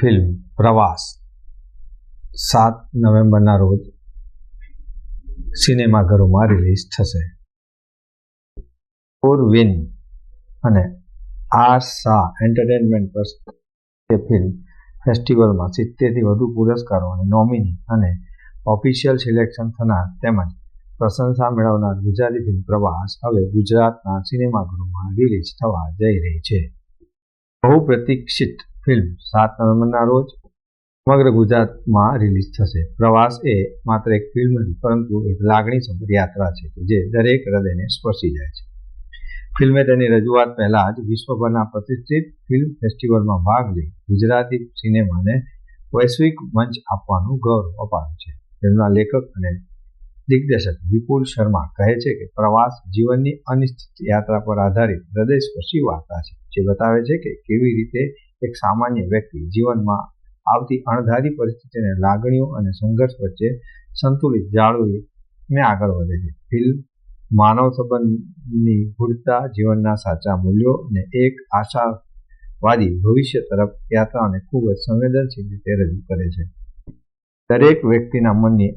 Film પ્રવાસ સાત નવેમ્બરના રોજ સિનેમાઘરોમાં રિલીઝ થશે. વિન અને આર શાહ એન્ટરટેનમેન્ટ પર તે ફિલ્મ ફેસ્ટિવલમાં સિત્તેરથી વધુ પુરસ્કારો અને નોમિની અને ઓફિશિયલ સિલેક્શન થનાર તેમજ પ્રશંસા મેળવનાર ગુજરાતી ફિલ્મ પ્રવાસ હવે ગુજરાતના સિનેમાઘરોમાં રિલીઝ થવા જઈ રહી છે. બહુ પ્રતીક્ષિત ફિલ્મ સાત નવેમ્બરના રોજ સમગ્ર ગુજરાતમાં રિલીઝ થશે. પ્રવાસ એ માત્ર એક ફિલ્મ નથી, પરંતુ એક લાગણીસભર યાત્રા છે જે દરેક હૃદયને સ્પર્શી જાય છે. ફિલ્મે તેની રજૂઆત પહેલા જ વિશ્વભરના પ્રતિષ્ઠિત ફિલ્મ ફેસ્ટિવલમાં ભાગ લઈ ગુજરાતી સિનેમાને વૈશ્વિક મંચ આપવાનું ગૌરવ અપાવ્યું છે. ફિલ્મના લેખક અને દિગ્દર્શક વિપુલ શર્મા કહે છે કે પ્રવાસ જીવનની અનિશ્ચિત યાત્રા પર આધારિત હૃદયસ્પર્શી વાર્તા છે, જે બતાવે છે કે કેવી રીતે એક સામાન્ય વ્યક્તિ જીવનમાં આવતી અણધારી પરિસ્થિતિને લાગણીઓ અને સંઘર્ષ વચ્ચે સંતુલિત જાળવીને આગળ વધે છે. ફિલ્મ, માનવ સંબંધની ગૂઢતા જીવનના સાચા મૂલ્યો અને એક આશાવાદી ભવિષ્ય તરફ યાત્રાને ખૂબ જ સંવેદનશીલ રીતે રજૂ કરે છે. દરેક વ્યક્તિના મનની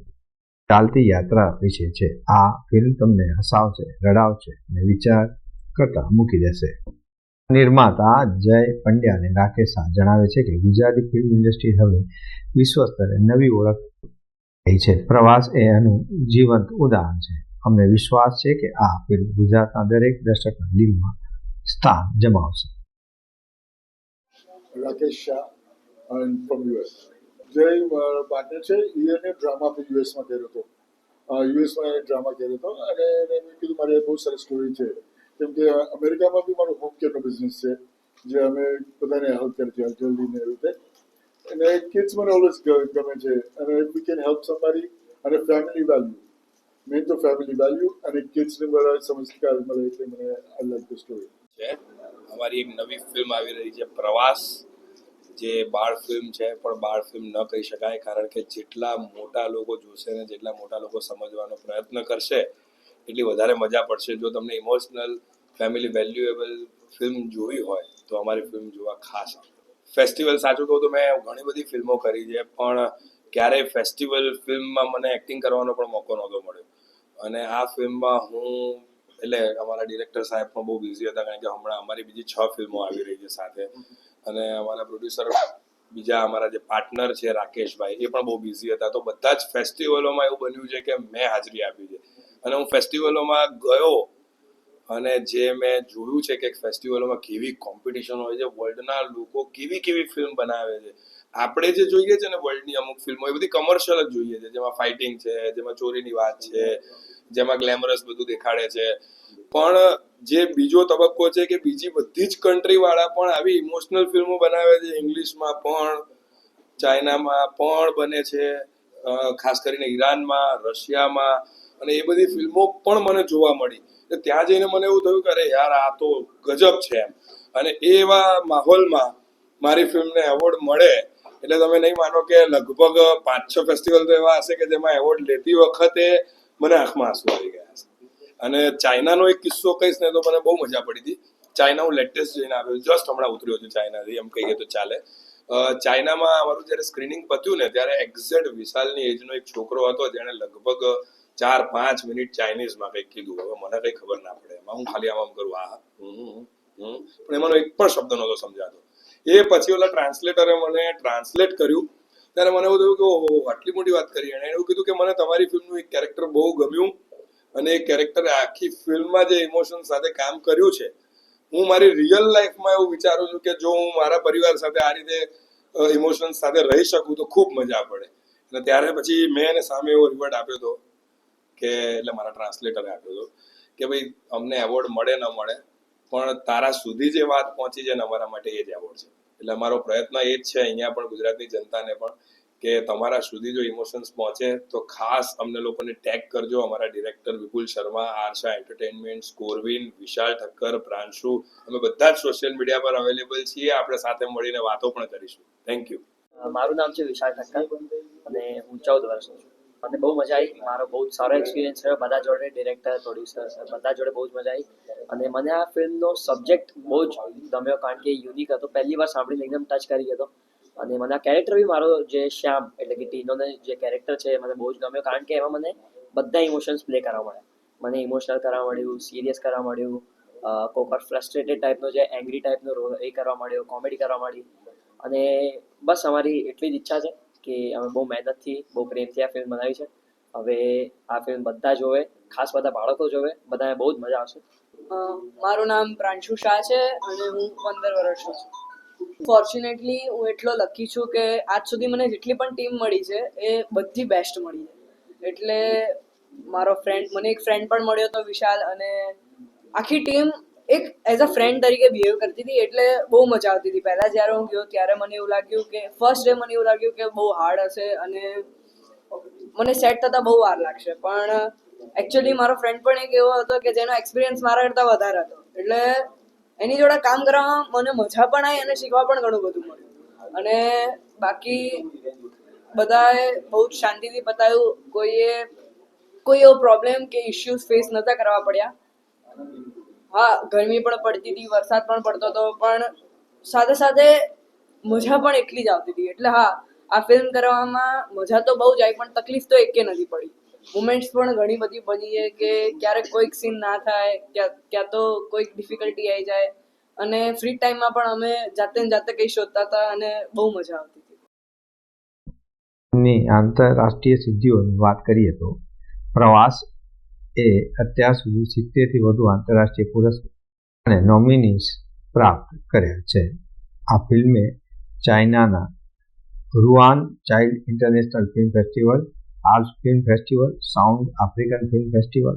ચાલતી યાત્રા વિશે છે. આ ફિલ્મ તમને હસાવશે, રડાવશે અને વિચાર કરતા મૂકી દેશે. નિર્માતા જય પંડ્યા અને રાકેશ જણાવે છે કે ગુજરાતી ફિલ્મ ઇન્ડસ્ટ્રી હવે વિશ્વ સ્તરે નવી ઓળખ થઈ છે. પ્રવાસ એ એનું જીવંત ઉદાહરણ છે. અમને વિશ્વાસ છે કે આ ફિલ્મ ગુજરાતના દરેક દર્શકના દિલમાં સ્થાન જમાવશે. રાકેશ શાહ ફ્રોમ જય મારો છે એને ડ્રામા પણ યુએસમાં કર્યો હતો. યુએસમાં ડ્રામા કર્યો હતો અને મેં કીધું, મારે બહુ સરસ સ્ટોરી છે. કેમ કે અમેરિકામાં બી મારો હોમ કેરનો બિઝનેસ છે? જે અમે બધાને હેલ્પ કરતી હોય જલ્દીને એવી રીતે. અને કિડ્સ મને ઓલવેઝ ગમે છે. અને વી કેન હેલ્પ સમબાડી અને ફેમિલી વેલ્યુ મેન તો ફેમિલી વેલ્યુ અને કિડ્સને બધા સંસ્કાર મળે એટલે મને આઈ લાઈક ધ સ્ટોરી છે. અમારી એક નવી ફિલ્મ આવી રહી છે, પ્રવાસ. જે બાળ ફિલ્મ છે, પણ બાળ ફિલ્મ ન કહી શકાય, કારણ કે જેટલા મોટા લોકો જોશે ને જેટલા મોટા લોકો સમજવાનો પ્રયત્ન કરશે એટલી વધારે મજા પડશે. જો તમને ઇમોશનલ ફેમિલી વેલ્યુએબલ ફિલ્મ જોવી હોય, તો અમારી ફિલ્મ જોવા ખાસ. ફેસ્ટિવલ સાચું કહું તો મેં ઘણી બધી ફિલ્મો કરી છે, પણ ક્યારેય ફેસ્ટિવલ ફિલ્મમાં મને એક્ટિંગ કરવાનો પણ મોકો નહોતો મળ્યો. અને આ ફિલ્મમાં હું, એટલે અમારા ડિરેક્ટર સાહેબ પણ બહુ બિઝી હતા, કારણ કે હમણાં અમારી બીજી છ ફિલ્મો આવી રહી છે સાથે. અને અમારા પ્રોડ્યુસર બીજા અમારા જે પાર્ટનર છે, રાકેશભાઈ, એ પણ બહુ બિઝી હતા. તો બધા જ ફેસ્ટિવલોમાં એવું બન્યું છે કે મેં હાજરી આપી છે. અને હું ફેસ્ટિવલોમાં ગયો અને જે મેં જોયું છે કે ફેસ્ટિવલોમાં કેવી કોમ્પિટિશન હોય છે વર્લ્ડના લોકો કેવી કેવી ફિલ્મ બનાવે છે. આપણે જે જોઈએ છે ને વર્લ્ડની અમુક ફિલ્મો એ બધી કમર્શિયલ જ જોઈએ છે. જેમાં ફાઇટિંગ છે, જેમાં ચોરીની વાત છે, જેમાં ગ્લેમરસ બધું દેખાડે છે. પણ જે બીજો તબક્કો છે કે બીજી બધી જ કન્ટ્રી વાળા પણ આવી ઇમોશનલ ફિલ્મો બનાવે છે. ઇંગ્લિશમાં પણ ચાઇનામાં પણ બને છે. ખાસ કરીને ઈરાનમાં, રશિયામાં અને એ બધી ફિલ્મો પણ મને જોવા મળી. ત્યાં જઈને મને એવું થયું કે અરે યાર, આ તો ગજબ છે એમ. અને એવા માહોલમાં મારી ફિલ્મને એવોર્ડ મળે, એટલે તમે નહીં માનો કે લગભગ પાંચ છ ફેસ્ટિવલ તો એવા હશે કે જેમાં એવોર્ડ લેતી વખતે મને આંખમાં આંસુ આવી ગયા છે અને ચાઇનાનો એક કિસ્સો કહીશ ને તો મને બહુ મજા પડી હતી. ચાઇના હું લેટેસ્ટ જઈને આવ્યો, જસ્ટ હમણાં ઉતર્યો છું ચાઇનાથી, એમ કહીએ તો ચાલે. ચાઇનામાં અમારું જ્યારે સ્ક્રીનિંગ પત્યું ને, ત્યારે એક્ઝેક્ટ વિશાલની એજનો એક છોકરો હતો, જેણે લગભગ ચાર પાંચ મિનિટ ચાઇનીઝમાં કંઈક કીધું હવે મને કંઈ ખબર ના પડે. એમાં હું ખાલી આમ કરું આ પણ એમાંનો એક પણ શબ્દ નહોતો સમજાતો. એ પછી ઓલા ટ્રાન્સલેટરે મને ટ્રાન્સલેટ કર્યું. ત્યારે મને એવું થયું કે, ઓહો આટલી મોટી વાત કરી. એણે એવું કીધું કે, મને તમારી ફિલ્મનું એક કેરેક્ટર બહુ ગમ્યું અને એ કેરેક્ટરે આખી ફિલ્મમાં જે ઇમોશન સાથે કામ કર્યું છે. હું મારી રિયલ લાઈફમાં એવું વિચારું છું કે, જો હું મારા પરિવાર સાથે આ રીતે ઇમોશન્સ સાથે રહી શકું તો ખૂબ મજા પડે. અને ત્યારે પછી મેં એને સામે એવો રિવર્ટ આપ્યો હતો કે એટલે મારા ટ્રાન્સલેટરે આપ્યો હતો કે ભાઈ અમને એવોર્ડ મળે ન મળે, પણ તારા સુધી જે વાત પહોંચી છે ને અમારા માટે એ જ એવોર્ડ છે. એટલે અમારો પ્રયત્ન એ જ છે અહીંયા પણ ગુજરાતની જનતાને પણ કે તમારા સુધી જો ઇમોશન્સ પહોંચે તો ખાસ અમને લોકોને ટેગ કરજો. અમારા ડિરેક્ટર વિપુલ શર્મા આરશા એન્ટરટેનમેન્ટ સ્કોરવિન વિશાલ ઠક્કર, પ્રાંશુ, અમે બધા જ સોશિયલ મીડિયા પર અવેલેબલ છીએ. આપણે સાથે મળીને વાતો પણ કરીશું. થેન્ક યુ મારું નામ છે વિશાલ ઠક્કર અને હું ચૌદ વર્ષનો છું. મને બહુ મજા આવી મારો બહુ સારો એક્સપિરિયન્સ રહ્યો. બધા જોડે ડિરેક્ટર પ્રોડ્યુસર બધા જોડે બહુ જ મજા આવી અને મને આ ફિલ્મનો સબ્જેક્ટ બહુ જ ગમ્યો કારણ કે યુનિક હતો. પહેલી વાર સાંભળીને એકદમ ટચ કરી ગયો અને મને આ કેરેક્ટર બી મારો જે શ્યામ એટલે કે ટીનોને જે કેરેક્ટર છે મને બહુ જ ગમ્યો કારણ કે એમાં મને બધા ઇમોશન્સ પ્લે કરવા મળ્યા. મને ઇમોશનલ કરવા મળ્યું સિરિયસ કરવા મળ્યું કોઈક વાર ફ્રસ્ટ્રેટેડ ટાઈપનો જે એંગ્રી ટાઈપનો રોલ એ કરવા મળ્યો કોમેડી કરવા મળી અને બસ અમારી એટલી જ ઈચ્છા છે. કે અમે બહુ મહેનતથી, બહુ પ્રેમથી આ ફિલ્મ બનાવી છે. હવે આ ફિલ્મ બધા જોવે, ખાસ બધા બાળકો જોવે, બધાને બહુ જ મજા આવશે. મારું નામ પ્રાંશુ શાહ છે અને હું પંદર વર્ષનો છું. ફોર્ચ્યુનેટલી હું એટલો લકી છું કે આજ સુધી મને જેટલી પણ ટીમ મળી છે, એ બધી બેસ્ટ મળી છે. એટલે મારો ફ્રેન્ડ મને એક ફ્રેન્ડ પણ મળ્યો હતો વિશાલ અને આખી ટીમ એક એઝ અ ફ્રેન્ડ તરીકે બિહેવ કરતી હતી, એટલે બહુ મજા આવતી હતી. પહેલાં જ્યારે હું ગયો, ત્યારે મને એવું લાગ્યું કે ફર્સ્ટ ડે મને એવું લાગ્યું કે બહુ હાર્ડ હશે અને મને સેટ થતાં બહુ વાર લાગશે. પણ એકચ્યુઅલી મારો ફ્રેન્ડ પણ એક એવો હતો કે જેનો એક્સપિરિયન્સ મારા કરતાં વધારે હતો. એટલે એની જોડે કામ કરવામાં મને મજા પણ આવી અને શીખવા પણ ઘણું બધું મળ્યું. અને બાકી બધાએ બહુ જ શાંતિથી બતાવ્યું કોઈએ કોઈ એવો પ્રોબ્લેમ કે ઇશ્યુઝ ફેસ નહોતા કરવા પડ્યા. હા, ગરમી પણ પડતી હતી, વરસાદ પણ પડતો હતો, પણ સાથે સાથે મજા પણ એટલી જ આવતી હતી. એટલે હા, આ ફિલ્મ કરવામાં મજા તો બહુ જ આવી, પણ તકલીફ તો એકે નથી પડી. મુમેન્ટ્સ પણ ઘણી બધી બની છે કે ક્યારેક કોઈક સીન ના થાય, ક્યાં તો કોઈક ડિફિકલ્ટી આવી જાય. અને ફ્રી ટાઈમમાં પણ અમે જાતે જાતે કંઈ શોધતા હતા અને બહુ મજા આવતી હતી. આંતરરાષ્ટ્રીય સિદ્ધિઓની વાત કરીએ તો પ્રવાસ એ અત્યાર સુધી સિત્તેરથી વધુ આંતરરાષ્ટ્રીય પુરસ્કાર અને નોમિનીઝ પ્રાપ્ત કર્યા છે. આ ફિલ્મે ચાઇનાના રૂઆન child international film festival આર્સ film festival, south African film festival,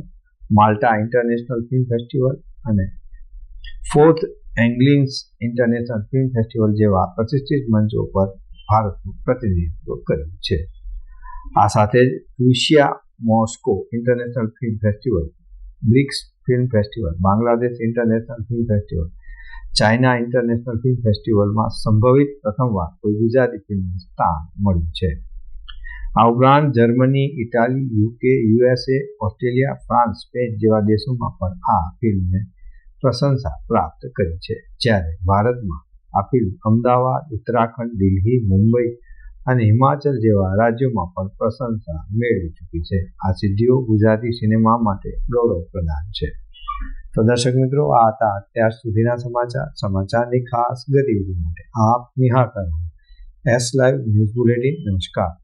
Malta international film festival અને ફોર્થ એંગ્લિંગ્સ ઇન્ટરનેશનલ ફિલ્મ ફેસ્ટિવલ જેવા પ્રતિષ્ઠિત મંચો પર ભારતનું પ્રતિનિધિત્વ કર્યું છે. આ સાથે જ Russia Moscow international film festival, BRICS film festival, Bangladesh international film festival, China international film ફેસ્ટિવલમાં સંભવિત પ્રથમવાર કોઈ ગુજરાતી ફિલ્મનું સ્થાન મળ્યું છે. આ ઉપરાંત Germany, Italy, UK, USA, Australia France Spain જેવા દેશોમાં પણ આ ફિલ્મને પ્રશંસા પ્રાપ્ત કરી છે. જ્યારે ભારતમાં આ ફિલ્મ અમદાવાદ, ઉત્તરાખંડ, દિલ્હી, મુંબઈ અને હિમાચલ જેવા રાજ્યોમાં પણ પ્રશંસા મેળવી ચૂકી છે. આ સિદ્ધિઓ ગુજરાતી સિનેમા માટે ગૌરવ પ્રદાન છે. તો દર્શક મિત્રો, આ હતા અત્યાર સુધીના સમાચાર. સમાચારની ખાસ ગતિવિધિ માટે આપ નિહાળતા રહો. એસ લાઈવ ન્યૂઝ બુલેટિન નમસ્કાર.